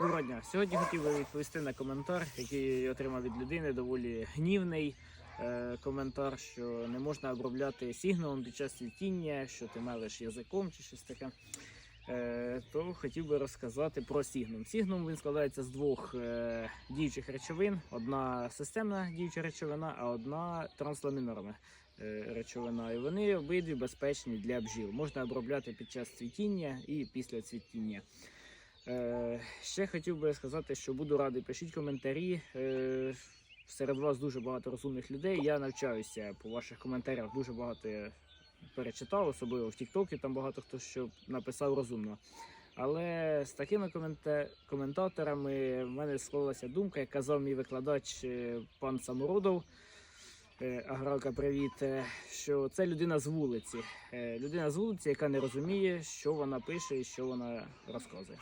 Доброго дня. Сьогодні хотів би відповісти на коментар, який отримав від людини, доволі гнівний. Е, коментар, що не можна обробляти сигналом під час цвітіння, що ти мелиш язиком чи щось таке. Е, то хотів би розказати про сігнум. Сігнум він складається з двох е, діючих речовин: одна системна діюча речовина, а одна трансламінарна е, речовина. І вони обидві безпечні для бджіл. Можна обробляти під час цвітіння і після цвітіння. Е, ще хотів би сказати, що буду радий, пишіть коментарі. Е, серед вас дуже багато розумних людей. Я навчаюся по ваших коментарях. Дуже багато перечитав, особливо в Тіктокі, там багато хто що написав розумно. Але з такими комента- коментаторами в мене склалася думка, як казав мій викладач е, пан Самородов. Агралка, привіт. Що це людина з вулиці. Людина з вулиці, яка не розуміє, що вона пише і що вона розказує.